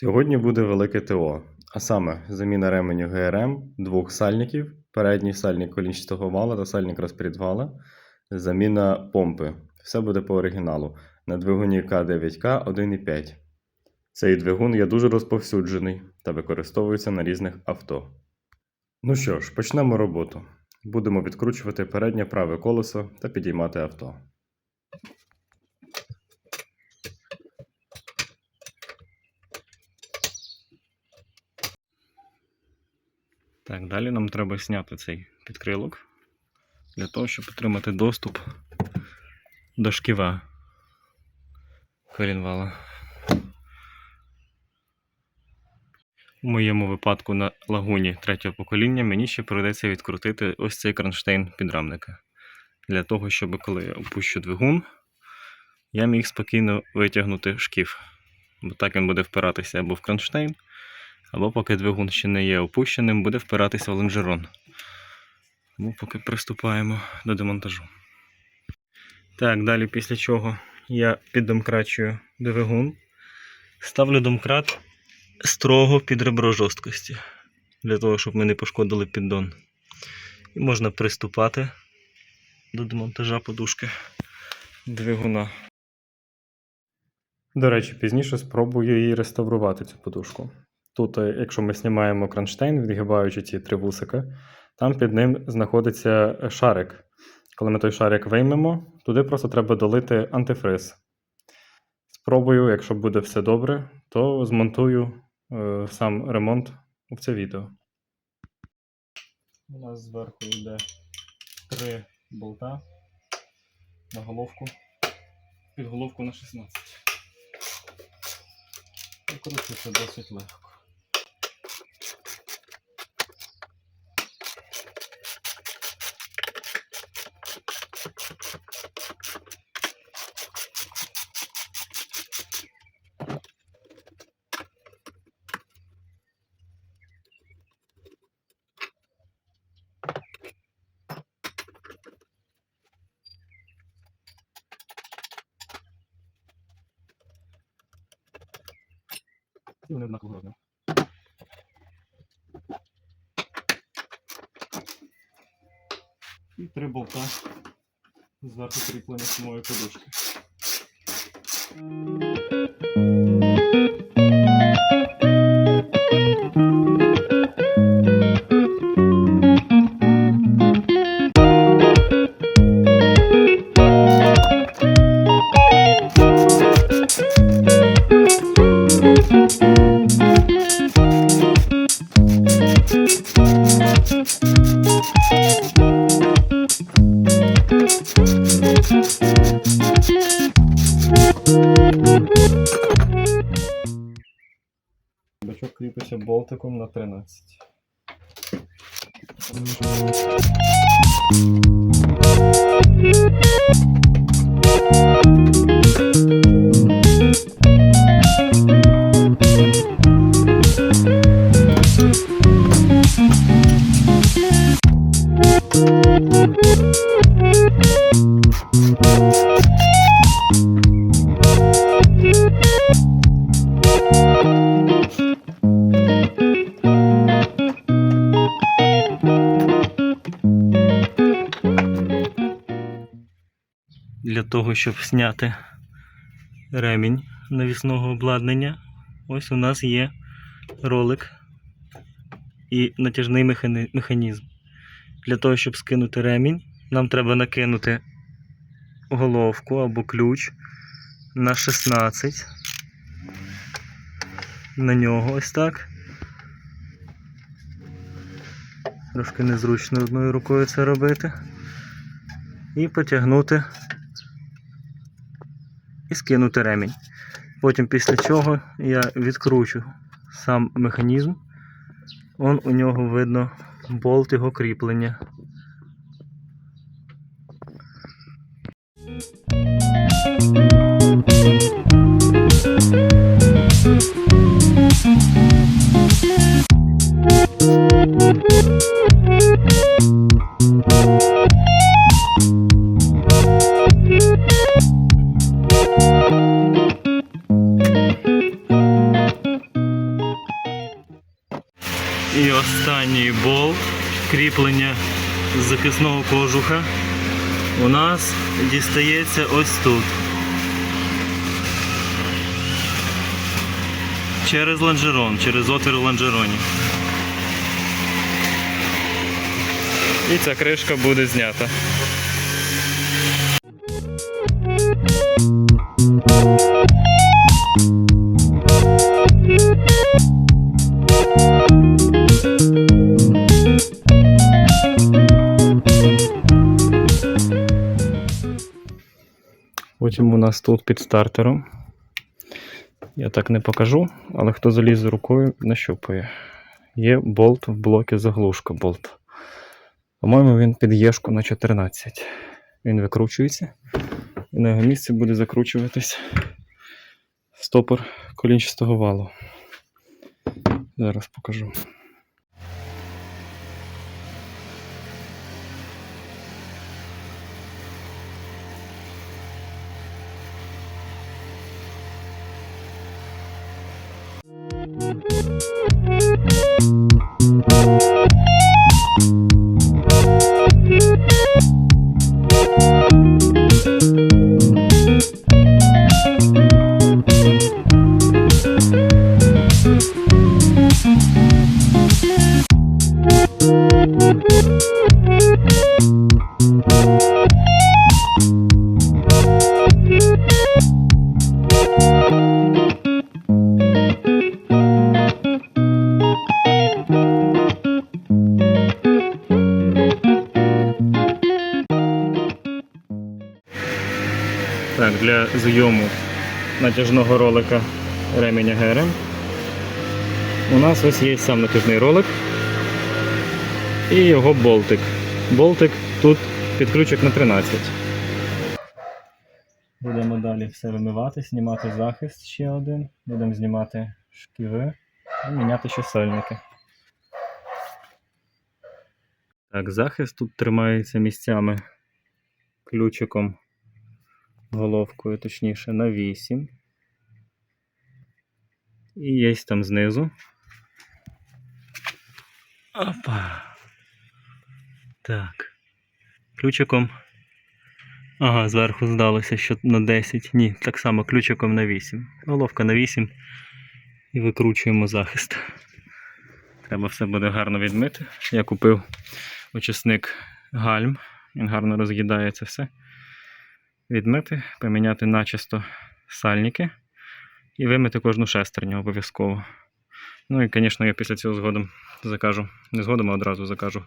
Сьогодні буде велике ТО, а саме заміна ременю ГРМ двох сальників, передній сальник колінчатого вала та сальник розпредвала, заміна помпи. Все буде по оригіналу на двигуні К9К 1.5. Цей двигун є дуже розповсюджений та використовується на різних авто. Ну що ж, почнемо роботу. Будемо відкручувати переднє праве колесо та підіймати авто. Так, далі нам треба зняти цей підкрилок для того, щоб отримати доступ до шківа колінвала. У моєму випадку на лагуні третього покоління мені ще прийдеться відкрутити ось цей кронштейн підрамника. Для того, щоб коли я опущу двигун, я міг спокійно витягнути шкіф. Бо так він буде впиратися або в кронштейн, або поки двигун ще не є опущеним, буде впиратися в лонжерон. Тому поки приступаємо до демонтажу. Так, далі після чого я піддомкрачую двигун, ставлю домкрат строго під ребро жорсткості, для того, щоб ми не пошкодили піддон. І можна приступати до демонтажа подушки двигуна. До речі, пізніше спробую її реставрувати, цю подушку. Тут, е, якщо ми знімаємо кронштейн, відгибаючи ці три вусика, там під ним знаходиться е, шарик. Коли ми той шарик виймемо, туди просто треба долити антифриз. Спробую, якщо буде все добре, то змонтую е, сам ремонт в це відео. У нас зверху йде три болта на головку. Під головку на 16. Викручується досить легко. Вони однаково розміру. І три болта зверху кріплені самої подушки. Кріпиться на 13. Того, щоб зняти ремінь навісного обладнання, ось у нас є ролик і натяжний механізм. Для того, щоб скинути ремінь, нам треба накинути головку або ключ на 16. На нього ось так. Трошки незручно одною рукою це робити. І потягнути скинути ремінь. Потім після чого я відкручу сам механізм. Он у нього видно болт його кріплення. Thank you. Останній болт кріплення захисного кожуха у нас дістається ось тут. Через лонжерон, через отвір в лонжероні. І ця кришка буде знята. Потім у нас тут під стартером. Я так не покажу, але хто залізе рукою, нащупає. Є болт в блокі заглушка болт. По-моєму, він під єшку на 14. Він викручується. І на його місці буде закручуватись стопор колінчастого валу. Зараз покажу. Для зйому натяжного ролика ременя ГРМ у нас ось є сам натяжний ролик і його болтик. Болтик тут під ключик на 13. Будемо далі все вимивати, знімати захист ще один. Будемо знімати шківи і міняти ще. Так, захист тут тримається місцями ключиком головкою, точніше, на 8. І є там знизу. Опа. Так. Ключиком. Ага, зверху здалося, що на 10. Ні, так само ключиком на 8. Головка на 8. І викручуємо захист. Треба все буде гарно відмити. Я купив очисник гальм. Він гарно роз'їдає це все відмити, поміняти начисто сальники і вимити кожну шестерню обов'язково. Ну і, звісно, я після цього згодом закажу, не згодом, а одразу закажу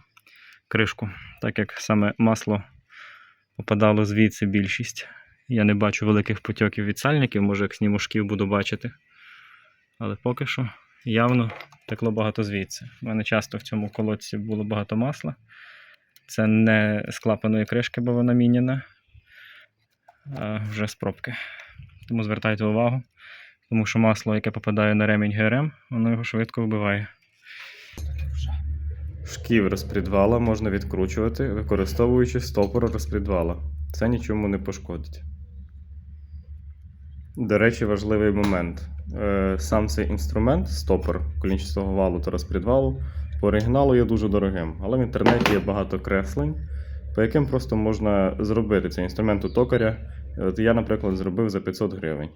кришку, так як саме масло попадало звідси більшість. Я не бачу великих потьоків від сальників, може як зніму шків буду бачити. Але поки що явно текло багато звідси. У мене часто в цьому колодці було багато масла. Це не з клапаної кришки, бо вона міняна, а вже з пробки. Тому звертайте увагу, тому що масло, яке попадає на ремінь ГРМ, воно його швидко вбиває. Шків розпредвала можна відкручувати, використовуючи стопор розпредвала. Це нічому не пошкодить. До речі, важливий момент. Е, Сам цей інструмент, стопор колінчастого валу та розпредвалу, по оригіналу є дуже дорогим, але в інтернеті є багато креслень, по яким просто можна зробити цей інструмент у токаря. От я, наприклад, зробив за 500 гривень.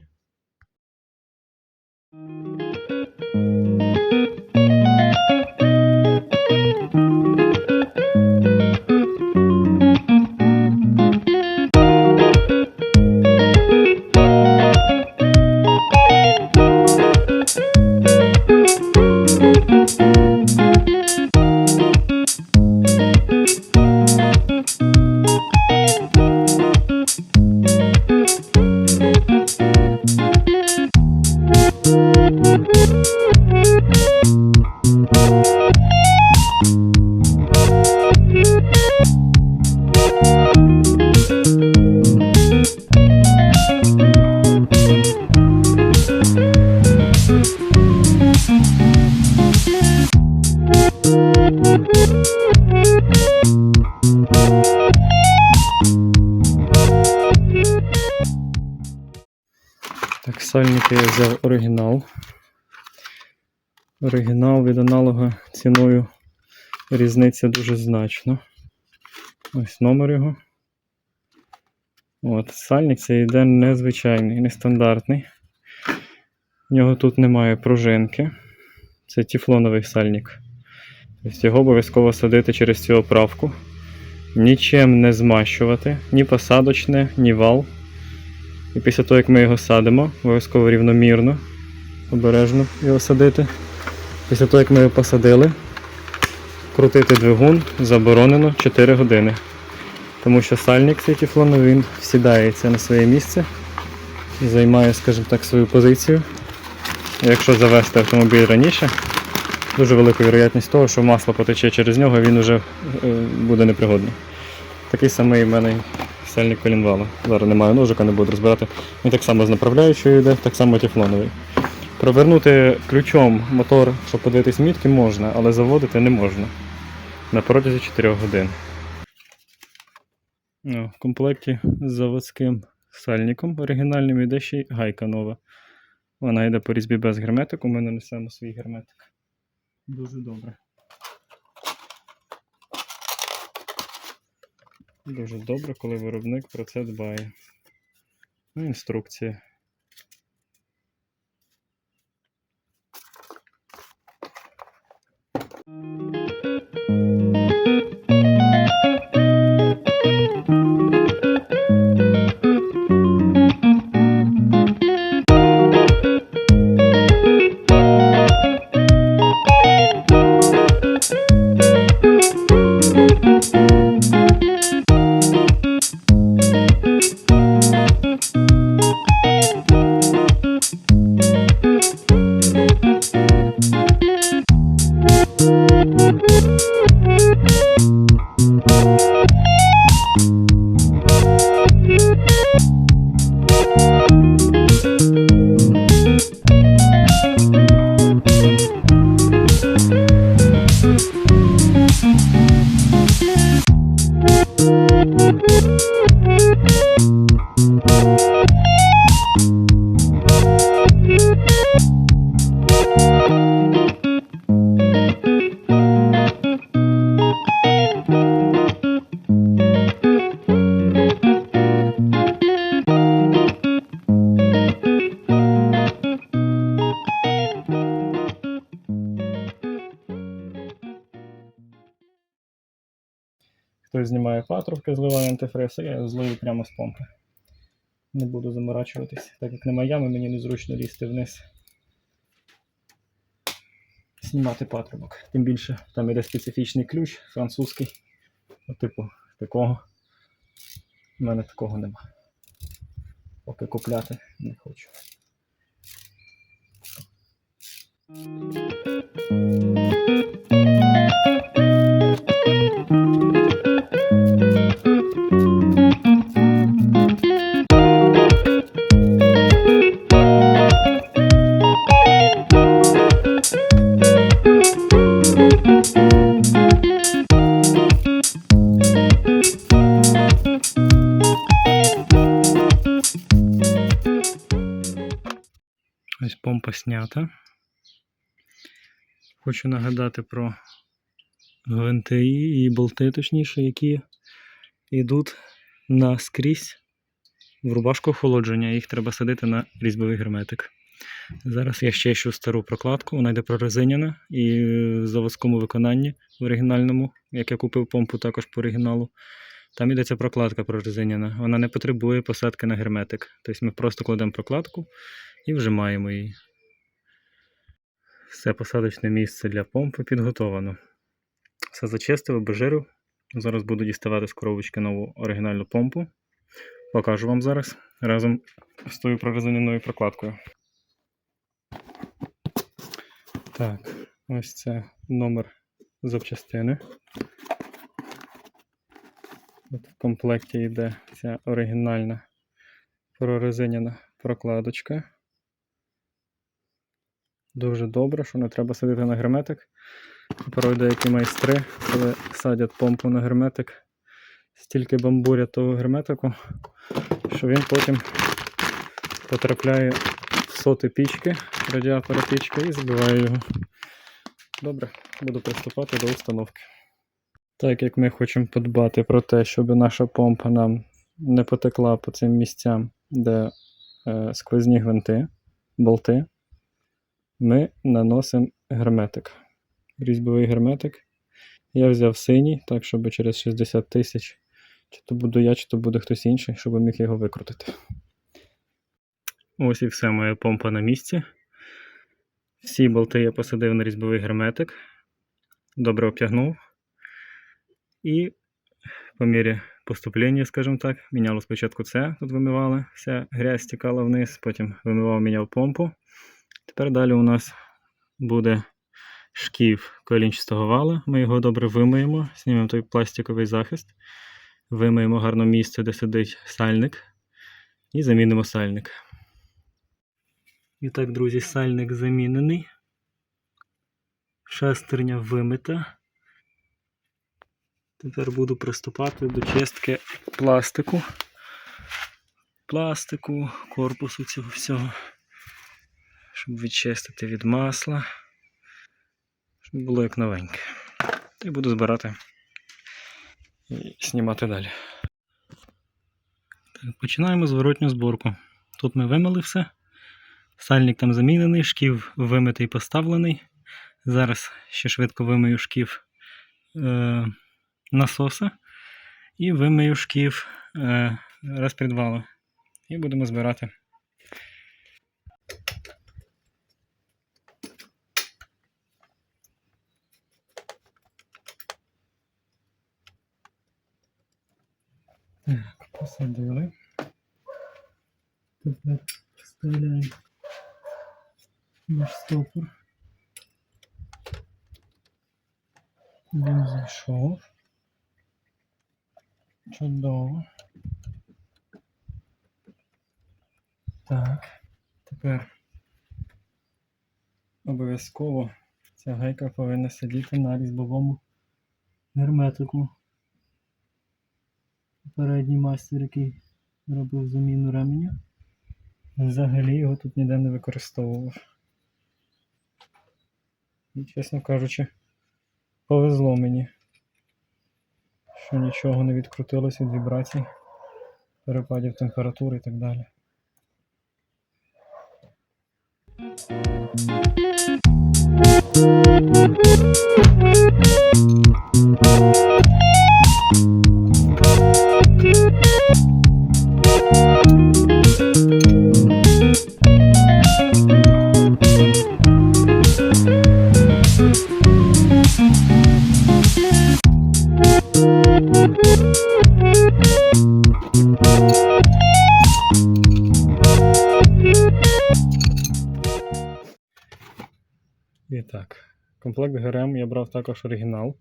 Оригінал. Оригінал від аналога ціною різниця дуже значна. Ось номер його. От, сальник це йде незвичайний, нестандартний. В нього тут немає пружинки. Це тефлоновий сальник. Тобто його обов'язково садити через цю оправку. Нічим не змащувати, ні посадочне, ні вал. І після того, як ми його садимо, обов'язково рівномірно, обережно його садити. Після того, як ми його посадили, крутити двигун заборонено 4 години. Тому що сальник цей тефлоновий, він всідається на своє місце і займає, скажімо так, свою позицію. Якщо завести автомобіль раніше, дуже велика вірогідність того, що масло потече через нього, він вже е, буде непригодний. Такий самий в мене сальник колінвала. Зараз немає ножика, не буду розбирати. Він так само з направляючою йде, так само тефлоновий. Провернути ключом мотор, щоб подивитись мітки, можна, але заводити не можна. На протязі 4 годин. В комплекті з заводським сальником оригінальним йде ще й гайка нова. Вона йде по різьбі без герметику, ми нанесемо свій герметик. Дуже добре. Дуже добре, коли виробник про це дбає. Ну, інструкція. Знімає патрубки, зливає антифриз, я злию прямо з помпи. Не буду заморачуватись, так як немає ями, мені незручно лізти вниз. Знімати патрубок. Тим більше там іде специфічний ключ, французький. От, типу такого. У мене такого нема. Поки купляти не хочу. Снята. Хочу нагадати про гвинти і болти, точніше, які йдуть наскрізь в рубашку охолодження. Їх треба садити на різьбовий герметик. Зараз я ще ищу стару прокладку, вона йде прорезиняна і в заводському виконанні в оригінальному, як я купив помпу також по оригіналу. Там йдеться прокладка прорезиняна. Вона не потребує посадки на герметик. Тобто ми просто кладемо прокладку і вжимаємо її. Все посадочне місце для помпи підготовано. Все зачистив, обезжирив. Зараз буду діставати з коробочки нову оригінальну помпу. Покажу вам зараз разом з тою прорезиненою прокладкою. Так, ось це номер запчастини. От в комплекті йде ця оригінальна прорезиняна прокладочка. Дуже добре, що не треба садити на герметик. Порой деякі майстри, коли садять помпу на герметик, стільки бамбурять того герметику, що він потім потрапляє в висоти пічки, радіатора пічки і забиваю його. Добре, буду приступати до установки. Так як ми хочемо подбати про те, щоб наша помпа нам не потекла по цим місцям, де е, сквозні гвинти, болти, ми наносимо герметик. Різьбовий герметик. Я взяв синій, так, щоб через 60 тисяч, чи то буду я, чи то буде хтось інший, щоб міг його викрутити. Ось і все, моя помпа на місці. Всі болти я посадив на різьбовий герметик, добре обтягнув. І по мірі поступлення, скажімо так, міняло спочатку це, тут вимивали, вся грязь стікала вниз, потім вимивав, міняв помпу. Тепер далі у нас буде шків колінчастого вала. Ми його добре вимиємо, знімемо той пластиковий захист, вимиємо гарно місце, де сидить сальник, і замінимо сальник. І так, друзі, сальник замінений. Шестерня вимита. Тепер буду приступати до чистки пластику. Пластику, корпусу цього всього. Щоб відчистити від масла. Щоб було як новеньке. Та буду збирати і знімати далі. Так, починаємо зворотню зборку. Тут ми вимили все. Сальник там замінений, шків вимитий поставлений. Зараз ще швидко вимию шків е, насоса і вимию шків е, розпідвалу. І будемо збирати. Посадили. Тепер вставляємо наш стопор. Він зайшов. Чудово. Так, тепер обов'язково ця гайка повинна сидіти на різьбовому герметику. Попередній майстер, який робив заміну ременя, взагалі його тут ніде не використовував. І, чесно кажучи, повезло мені, що нічого не відкрутилось від вібрацій, перепадів температури і так далі. І комплект ГРМ я брав також оригінал.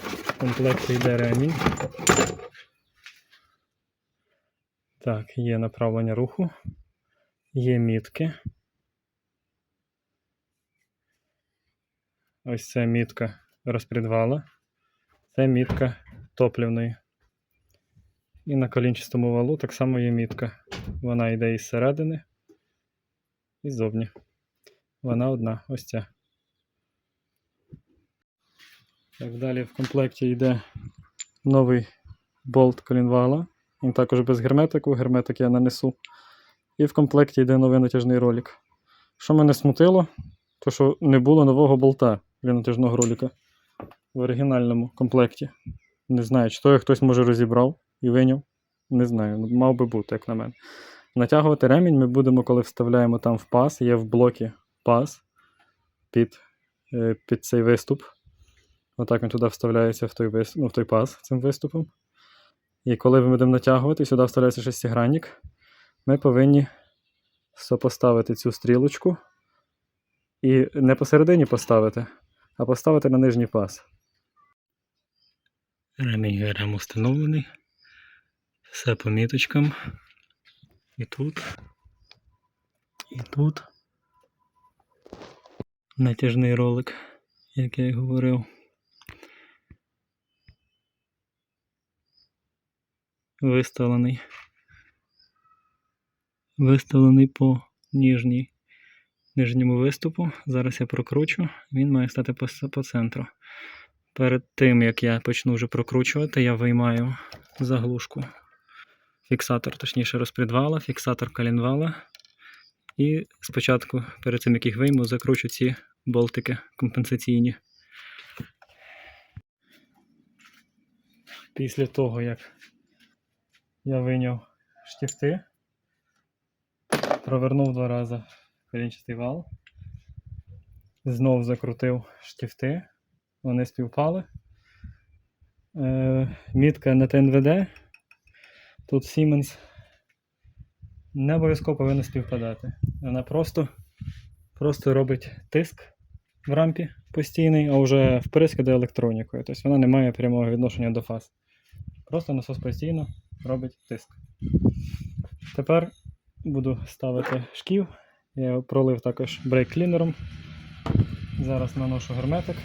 В комплекті йде ремінь. Так, є направлення руху, є мітки. Ось це мітка розпредвала, це мітка топлівної. І на колінчастому валу так само є мітка. Вона йде із середини і ззовні. Вона одна, ось ця. Так, далі в комплекті йде новий болт колінвала. Він також без герметику, герметик я нанесу. І в комплекті йде новий натяжний ролик. Що мене смутило, то що не було нового болта для натяжного ролика в оригінальному комплекті. Не знаю, чи то його хтось може розібрав і виняв. Не знаю, ну, мав би бути, як на мене. Натягувати ремінь ми будемо, коли вставляємо там в паз. Є в блокі паз під, е, під цей виступ. Отак він туди вставляється в той, вис- ну, в той паз цим виступом. І коли ми будемо натягувати, сюди вставляється шестигранник, ми повинні сопоставити цю стрілочку і не посередині поставити, а поставити на нижній паз. Ремінь ГРМ установлений. Все по міточкам. І тут. І тут. Натяжний ролик, як я і говорив. Виставлений. виставлений по ніжній, нижньому виступу. Зараз я прокручу, він має стати по, по центру. Перед тим, як я почну вже прокручувати, я виймаю заглушку. Фіксатор, точніше, розпредвала, фіксатор калінвала. І спочатку, перед цим як їх вийму, закручу ці болтики компенсаційні. Після того, як я вийняв штифти, провернув два рази колінчастий вал, знов закрутив штифти, вони співпали. Е, мітка на ТНВД. Тут Siemens не обов'язково повинна співпадати. Вона просто, просто робить тиск в рампі постійний, а вже вприскує електронікою. Тобто вона не має прямого відношення до фаз. Просто насос постійно робить тиск. Тепер буду ставити шків. Я пролив також брейк-клінером. Зараз наношу герметик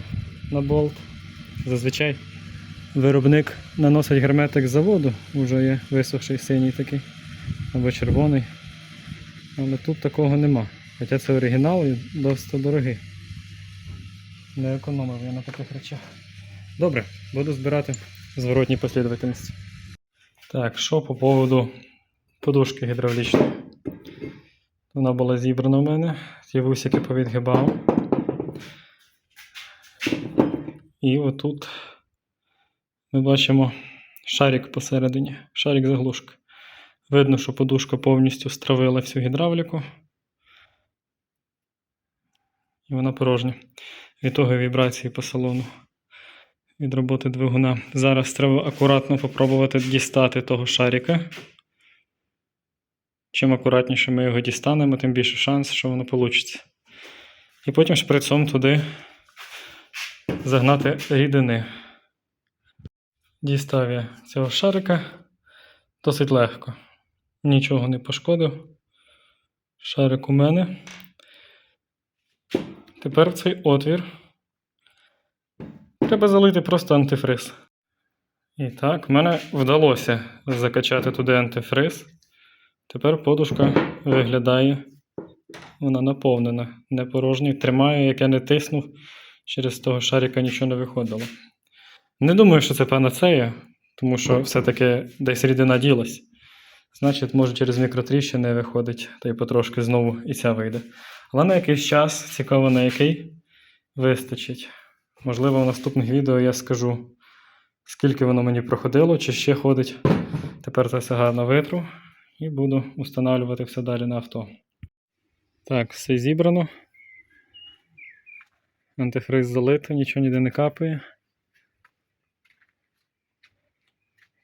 на болт. Зазвичай виробник наносить герметик з заводу, вже є висохший синій такий або червоний. Але тут такого нема. Хоча це оригінал і досить дорогий. Не економив я на таких речах. Добре, буду збирати в зворотній послідовательності. Так, що по поводу подушки гідравлічної. Вона була зібрана в мене, ті вусики повідгибав. І отут ми бачимо шарик посередині, шарик заглушки. Видно, що подушка повністю стравила всю гідравліку. І вона порожня. Від того вібрації по салону від роботи двигуна. Зараз треба акуратно попробувати дістати того шарика. Чим акуратніше ми його дістанемо, тим більше шанс, що воно вийде. І потім шприцом туди загнати рідини. Дістав я цього шарика досить легко. Нічого не пошкодив. Шарик у мене. Тепер в цей отвір треба залити просто антифриз. І так, в мене вдалося закачати туди антифриз. Тепер подушка виглядає, вона наповнена, не порожня. Тримаю, як я не тиснув, через того шарика нічого не виходило. Не думаю, що це панацея, тому що все-таки десь рідина ділась. Значить, може через мікротріщини виходить, та й потрошки знову і ця вийде. Але на якийсь час, цікаво на який, вистачить. Можливо, в наступних відео я скажу, скільки воно мені проходило, чи ще ходить. Тепер це все гарно витру і буду встановлювати все далі на авто. Так, все зібрано. Антифриз залито, нічого ніде не капає.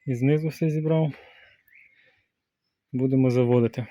І знизу все зібрав. Будемо заводити.